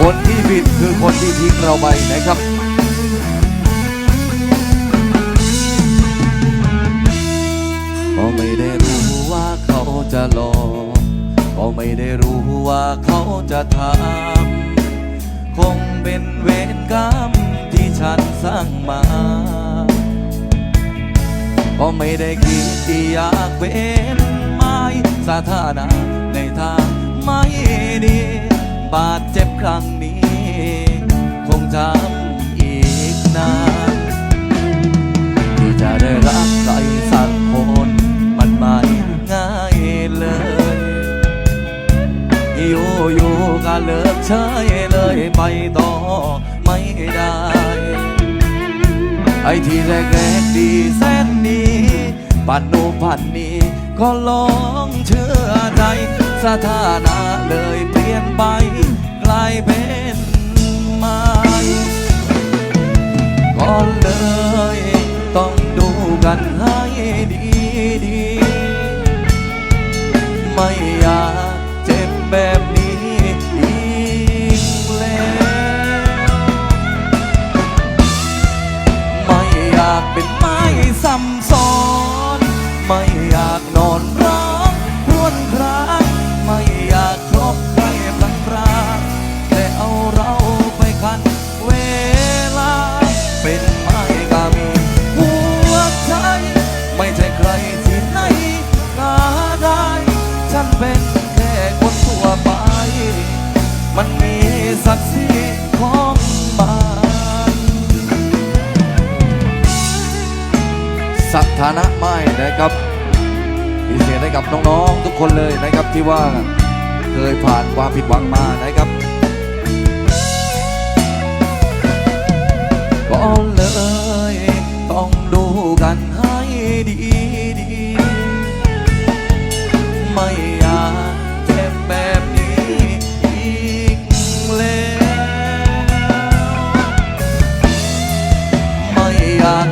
คนที่ผิดคือคนที่ทิ้งเราไปนะครับก็ไม่ได้รู้ว่าเขาจะหลอกก็ไม่ได้รู้ว่าเขาจะทำคงเป็นเวรกรรมที่ฉันสร้างมาก็ไม่ได้คิดที่อยากเป็นไม้สาธารณะในทางไม่ดีบาดเจ็บ ครั้งนี้ คงจำอีกนานที่จะได้รักใครสักคนมันไม่ง่ายเลยอยู่อยู่ๆก็เลิกเฉยเลยไปต่อไม่ได้ไอ้ที่แรกแรกๆดีแสนดีปันโนนปันนี้ก็ลองเชื่อใจสถานะเลยเปลี่ยนไปากเป็นไม้ซ้ำซ้อนไม่ สถานะไม่นะครับพิเศษให้กับน้องๆทุกคนเลยนะครับที่ว่าเคยผ่านความผิดหวังมานะครับก็เลยต้องดูกันให้ดีดีๆไม่อยากเจ็บแบบนี้อีกแล้วไม่อยาก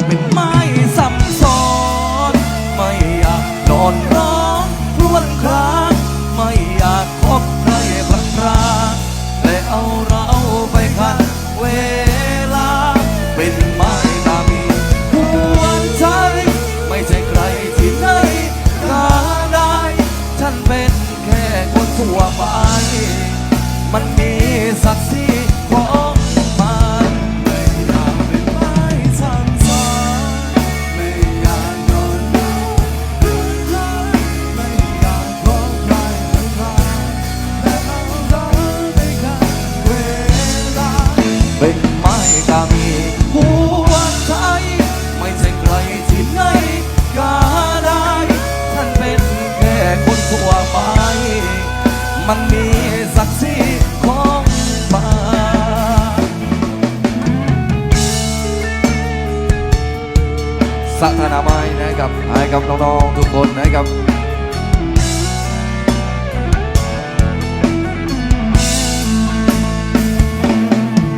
ทั่วไป มันมีศักดิ์ศรี สถานาไม้นะครับให้กับน้องๆทุกคนนะครับ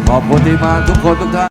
ขอบคุณที่มาทุกคนทุกท่าน